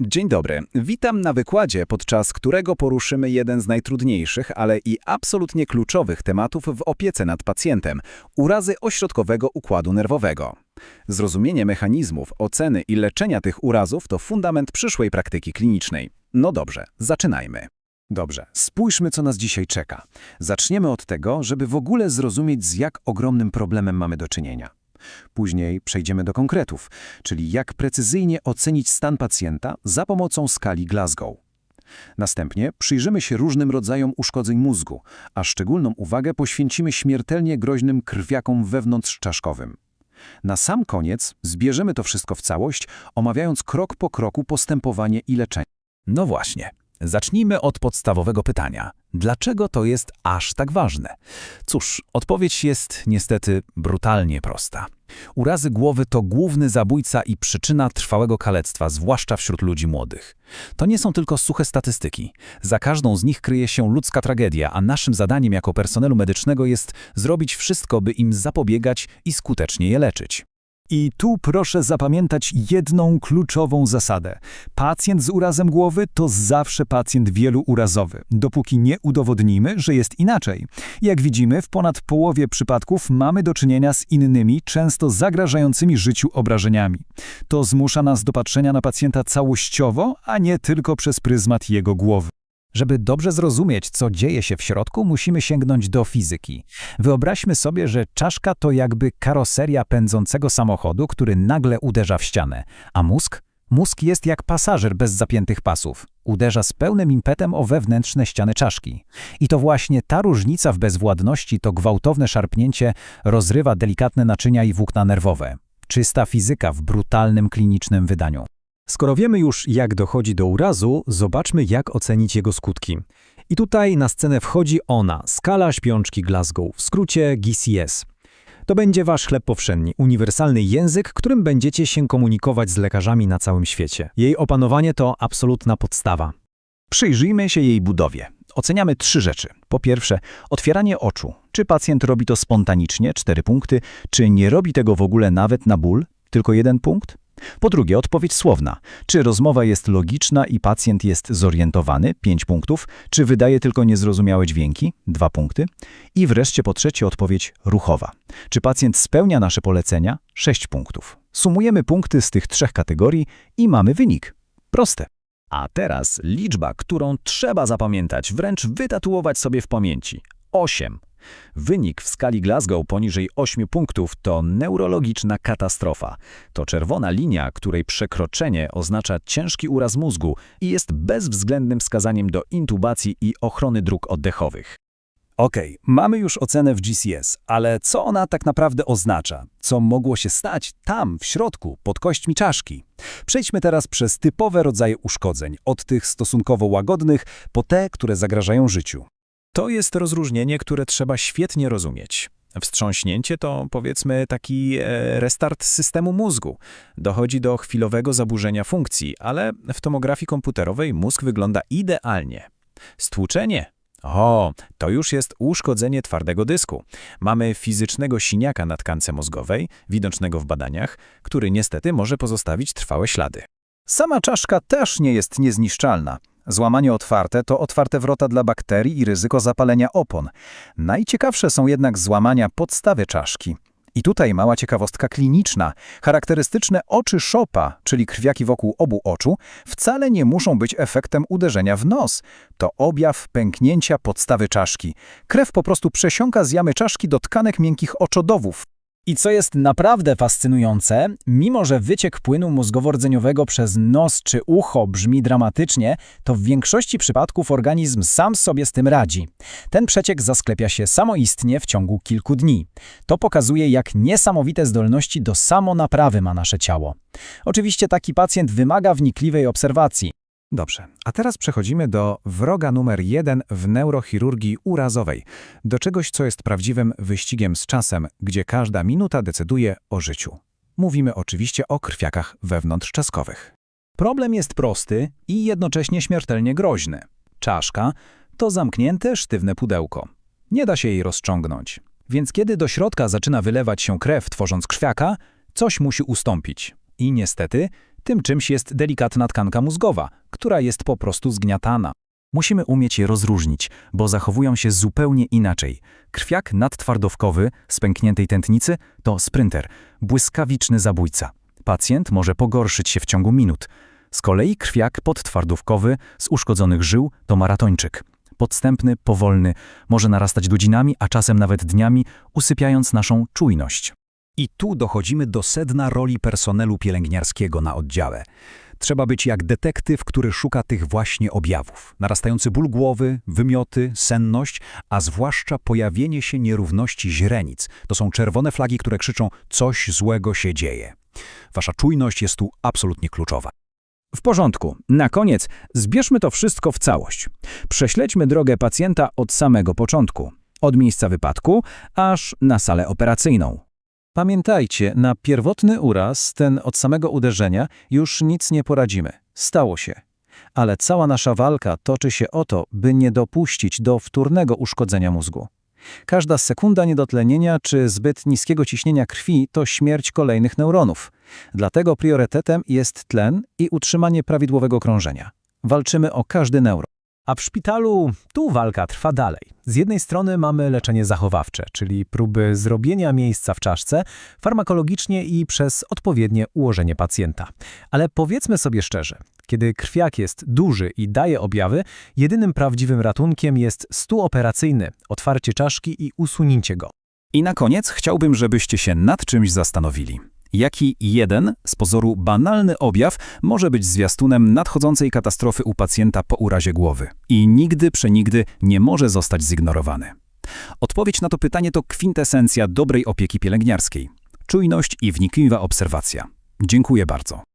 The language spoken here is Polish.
Dzień dobry. Witam na wykładzie, podczas którego poruszymy jeden z najtrudniejszych, ale i absolutnie kluczowych tematów w opiece nad pacjentem urazy ośrodkowego układu nerwowego. Zrozumienie mechanizmów, oceny i leczenia tych urazów to fundament przyszłej praktyki klinicznej. No dobrze, zaczynajmy. Dobrze, spójrzmy, co nas dzisiaj czeka. Zaczniemy od tego, żeby w ogóle zrozumieć, z jak ogromnym problemem mamy do czynienia. Później przejdziemy do konkretów, czyli jak precyzyjnie ocenić stan pacjenta za pomocą skali Glasgow. Następnie przyjrzymy się różnym rodzajom uszkodzeń mózgu, a szczególną uwagę poświęcimy śmiertelnie groźnym krwiakom wewnątrzczaszkowym. Na sam koniec zbierzemy to wszystko w całość, omawiając krok po kroku postępowanie i leczenie. No właśnie. Zacznijmy od podstawowego pytania. Dlaczego to jest aż tak ważne? Cóż, odpowiedź jest niestety brutalnie prosta. Urazy głowy to główny zabójca i przyczyna trwałego kalectwa, zwłaszcza wśród ludzi młodych. To nie są tylko suche statystyki. Za każdą z nich kryje się ludzka tragedia, a naszym zadaniem jako personelu medycznego jest zrobić wszystko, by im zapobiegać i skutecznie je leczyć. I tu proszę zapamiętać jedną kluczową zasadę. Pacjent z urazem głowy to zawsze pacjent wielourazowy, dopóki nie udowodnimy, że jest inaczej. Jak widzimy, w ponad połowie przypadków mamy do czynienia z innymi, często zagrażającymi życiu obrażeniami. To zmusza nas do patrzenia na pacjenta całościowo, a nie tylko przez pryzmat jego głowy. Żeby dobrze zrozumieć, co dzieje się w środku, musimy sięgnąć do fizyki. Wyobraźmy sobie, że czaszka to jakby karoseria pędzącego samochodu, który nagle uderza w ścianę. A mózg? Mózg jest jak pasażer bez zapiętych pasów. Uderza z pełnym impetem o wewnętrzne ściany czaszki. I to właśnie ta różnica w bezwładności, to gwałtowne szarpnięcie rozrywa delikatne naczynia i włókna nerwowe. Czysta fizyka w brutalnym klinicznym wydaniu. Skoro wiemy już, jak dochodzi do urazu, zobaczmy, jak ocenić jego skutki. I tutaj na scenę wchodzi ona, skala śpiączki Glasgow, w skrócie GCS. To będzie wasz chleb powszedni, uniwersalny język, którym będziecie się komunikować z lekarzami na całym świecie. Jej opanowanie to absolutna podstawa. Przyjrzyjmy się jej budowie. Oceniamy trzy rzeczy. Po pierwsze, otwieranie oczu. Czy pacjent robi to spontanicznie, 4 punkty, czy nie robi tego w ogóle nawet na ból, tylko jeden punkt? Po drugie, odpowiedź słowna. Czy rozmowa jest logiczna i pacjent jest zorientowany? 5 punktów. Czy wydaje tylko niezrozumiałe dźwięki? 2 punkty. I wreszcie po trzecie, odpowiedź ruchowa. Czy pacjent spełnia nasze polecenia? 6 punktów. Sumujemy punkty z tych trzech kategorii i mamy wynik. Proste. A teraz liczba, którą trzeba zapamiętać, wręcz wytatuować sobie w pamięci. 8. Wynik w skali Glasgow poniżej 8 punktów to neurologiczna katastrofa. To czerwona linia, której przekroczenie oznacza ciężki uraz mózgu i jest bezwzględnym wskazaniem do intubacji i ochrony dróg oddechowych. Okej, mamy już ocenę w GCS, ale co ona tak naprawdę oznacza? Co mogło się stać tam, w środku, pod kośćmi czaszki? Przejdźmy teraz przez typowe rodzaje uszkodzeń, od tych stosunkowo łagodnych po te, które zagrażają życiu. To jest rozróżnienie, które trzeba świetnie rozumieć. Wstrząśnięcie to, powiedzmy, taki e, restart systemu mózgu. Dochodzi do chwilowego zaburzenia funkcji, ale w tomografii komputerowej mózg wygląda idealnie. Stłuczenie? O, to już jest uszkodzenie twardego dysku. Mamy fizycznego siniaka na tkance mózgowej, widocznego w badaniach, który niestety może pozostawić trwałe ślady. Sama czaszka też nie jest niezniszczalna. Złamanie otwarte to otwarte wrota dla bakterii i ryzyko zapalenia opon. Najciekawsze są jednak złamania podstawy czaszki. I tutaj mała ciekawostka kliniczna. Charakterystyczne oczy szopa, czyli krwiaki wokół obu oczu, wcale nie muszą być efektem uderzenia w nos. To objaw pęknięcia podstawy czaszki. Krew po prostu przesiąka z jamy czaszki do tkanek miękkich oczodowów. I co jest naprawdę fascynujące, mimo że wyciek płynu mózgowo-rdzeniowego przez nos czy ucho brzmi dramatycznie, to w większości przypadków organizm sam sobie z tym radzi. Ten przeciek zasklepia się samoistnie w ciągu kilku dni. To pokazuje, jak niesamowite zdolności do samonaprawy ma nasze ciało. Oczywiście taki pacjent wymaga wnikliwej obserwacji. Dobrze, a teraz przechodzimy do wroga numer jeden w neurochirurgii urazowej, do czegoś, co jest prawdziwym wyścigiem z czasem, gdzie każda minuta decyduje o życiu. Mówimy oczywiście o krwiakach wewnątrzczaszkowych. Problem jest prosty i jednocześnie śmiertelnie groźny. Czaszka to zamknięte, sztywne pudełko. Nie da się jej rozciągnąć. Więc kiedy do środka zaczyna wylewać się krew, tworząc krwiaka, coś musi ustąpić. I niestety Tym czymś jest delikatna tkanka mózgowa, która jest po prostu zgniatana. Musimy umieć je rozróżnić, bo zachowują się zupełnie inaczej. Krwiak nadtwardowkowy z pękniętej tętnicy to sprinter, błyskawiczny zabójca. Pacjent może pogorszyć się w ciągu minut. Z kolei krwiak podtwardówkowy z uszkodzonych żył to maratończyk. Podstępny, powolny, może narastać godzinami, a czasem nawet dniami, usypiając naszą czujność. I tu dochodzimy do sedna roli personelu pielęgniarskiego na oddziale. Trzeba być jak detektyw, który szuka tych właśnie objawów. Narastający ból głowy, wymioty, senność, a zwłaszcza pojawienie się nierówności źrenic. To są czerwone flagi, które krzyczą coś złego się dzieje. Wasza czujność jest tu absolutnie kluczowa. W porządku. Na koniec zbierzmy to wszystko w całość. Prześledźmy drogę pacjenta od samego początku, od miejsca wypadku aż na salę operacyjną. Pamiętajcie, na pierwotny uraz, ten od samego uderzenia, już nic nie poradzimy. Stało się. Ale cała nasza walka toczy się o to, by nie dopuścić do wtórnego uszkodzenia mózgu. Każda sekunda niedotlenienia czy zbyt niskiego ciśnienia krwi to śmierć kolejnych neuronów. Dlatego priorytetem jest tlen i utrzymanie prawidłowego krążenia. Walczymy o każdy neuron. A w szpitalu tu walka trwa dalej. Z jednej strony mamy leczenie zachowawcze, czyli próby zrobienia miejsca w czaszce, farmakologicznie i przez odpowiednie ułożenie pacjenta. Ale powiedzmy sobie szczerze, kiedy krwiak jest duży i daje objawy, jedynym prawdziwym ratunkiem jest stół operacyjny, otwarcie czaszki i usunięcie go. I na koniec chciałbym, żebyście się nad czymś zastanowili. Jaki jeden, z pozoru banalny objaw może być zwiastunem nadchodzącej katastrofy u pacjenta po urazie głowy i nigdy przenigdy nie może zostać zignorowany? Odpowiedź na to pytanie to kwintesencja dobrej opieki pielęgniarskiej. Czujność i wnikliwa obserwacja. Dziękuję bardzo.